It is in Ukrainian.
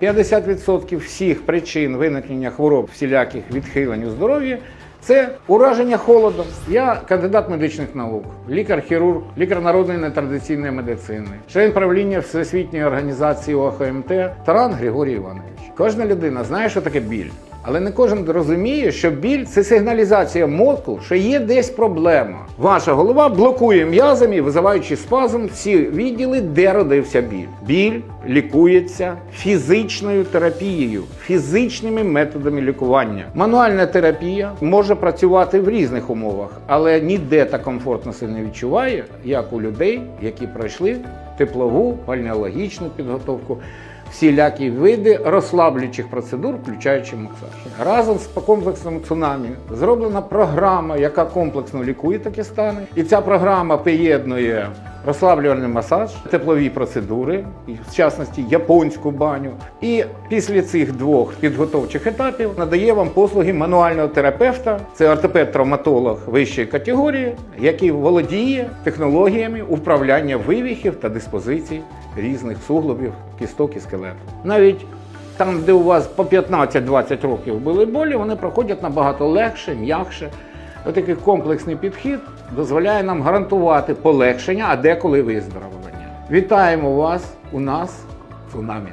50% всіх причин виникнення хвороб всіляких відхилень у здоров'ї це ураження холодом. Я кандидат медичних наук, лікар-хірург, лікар народної нетрадиційної медицини, член правління Всесвітньої організації ОХМТ Таран Григорій Іванович. Кожна людина знає, що таке біль. Але не кожен розуміє, що біль це сигналізація мозку, що є десь проблема. Ваша голова блокує м'язами, визиваючи спазм всі відділи, де родився біль. Біль лікується фізичною терапією, фізичними методами лікування. Мануальна терапія може працювати в різних умовах, але ніде так комфортно себе не відчуває, як у людей, які пройшли теплову пальнеологічну підготовку всілякі види розслаблюючих процедур, включаючи масаж. Разом з комплексним цунамі зроблена програма, яка комплексно лікує такі стани. І ця програма поєднує розслаблювальний масаж, теплові процедури, в частності японську баню. І після цих двох підготовчих етапів надає вам послуги мануального терапевта, це ортопед-травматолог вищої категорії, який володіє технологіями управляння вивіхів та диспозицій різних суглобів, кісток і скелету. Навіть там, де у вас по 15-20 років були болі, вони проходять набагато легше, м'якше. Отакий комплексний підхід дозволяє нам гарантувати полегшення, а деколи виздоровлення. Вітаємо вас у нас, цунамі.